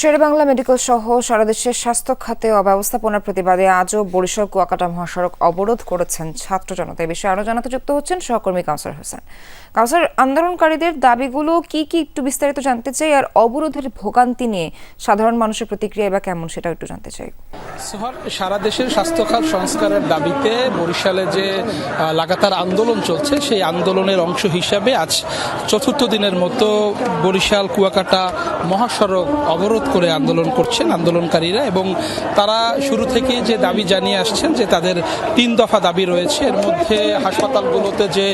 Sherebangla medical সহ সারা দেশের স্বাস্থ্য খাতে অব্যবস্থাপনার প্রতিবাদে আজও বরিশাল, কুয়াকাটা মহাসড়ক অবরোধ করেছেন ছাত্র জনতা। এই বিষয়ে আরও জানাতে যুক্ত হচ্ছেন সহকর্মী কাউসার হোসেন। কাউসার, আন্দোলনকারীদের দাবিগুলো কি কি একটু বিস্তারিত জানতে চাই, আর অবরোধের ভোগান্তি নিয়ে সাধারণ মানুষের প্রতিক্রিয়া বা কেমন সেটাও একটু জানতে চাই। সারা দেশের স্বাস্থ্যখাত সংস্কারের দাবিতে বরিশালে যে লাগাতার আন্দোলন চলছে, সেই আন্দোলনের অংশ হিসাবে আজ চতুর্থ দিনের মতো বরিশাল, কুয়াকাটা মহাসড়ক অবরোধ করে আন্দোলন করছেন আন্দোলনকারীরা এবং তারা শুরু থেকে যে দাবি জানিয়ে আসছেন যে তাদের তিন দফা দাবি রয়েছে, এর মধ্যে হাসপাতালগুলোতে যে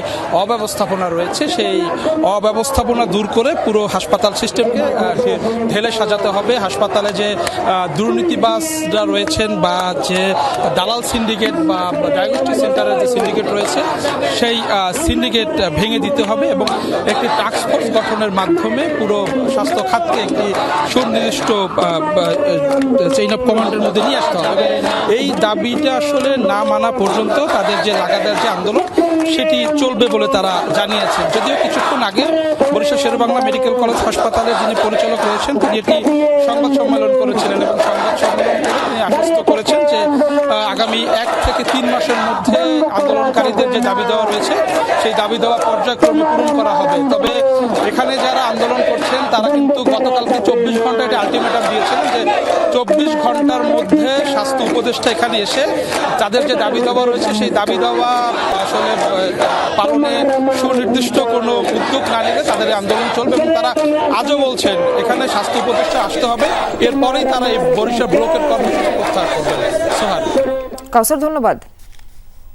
অব্যবস্থাপনা রয়েছে, সেই অব্যবস্থাপনা দূর করে পুরো হাসপাতাল সিস্টেমকে ঢেলে সাজাতে হবে। হাসপাতালে যে দুর্নীতিবাসরা দুর্নীতিবাজরা রয়েছেন বা যে দালাল সিন্ডিকেট বা ডায়াগনস্টিক সেন্টারের যে সিন্ডিকেট রয়েছে, সেই সিন্ডিকেট ভেঙে দিতে হবে এবং একটি টাস্ক ফোর্স গঠনের মাধ্যমে পুরো স্বাস্থ্য খাতকে একটি সুনির্দিষ্ট চেইন অফ কমান্ডের মধ্যে নিয়ে আসতে হবে। এই দাবিটা আসলে না মানা পর্যন্ত তাদের যে লাগাতার যে আন্দোলন, সেটি চলবে বলে তারা জানিয়েছেন। যদিও কিছুক্ষণ আগে বরিশাল শেরবাংলা মেডিকেল কলেজ হাসপাতালের যিনি পরিচালক রয়েছেন, তিনি একটি সংবাদ সম্মেলন করেছিলেন এবং সংবাদ সম্মেলন করে তিনি আশ্বস্ত করেছেন যে আহ, আগামী এক থেকে তিন মাসের মধ্যে আন্দোলনকারীদের যে দাবি দেওয়া রয়েছে, সেই দাবি দেওয়া পর্যায়ক্রমে পূরণ করা হবে। তবে এখানে যারা আন্দোলন করছেন, তারা কিন্তু গতকালকে চব্বিশ ঘণ্টা একটা আলটিমেটাম দিয়েছিলেন যে চব্বিশ ঘণ্টার মধ্যে স্বাস্থ্য উপদেষ্টা এখানে এসে তাদের যে দাবি দেওয়া রয়েছে, সেই দাবি দেওয়া আসলে পালনে সুনির্দিষ্ট কোনো উদ্যোগ না নিলে তাদের আন্দোলন চলবে এবং তারা আজও বলছেন, এখানে স্বাস্থ্য উপদেষ্টা আসতে হবে। এরপরেই তারা এই বরিশাল ব্লকের কর্মসূচি প্রত্যাহার সোহান কাউসার ধন্যবাদ।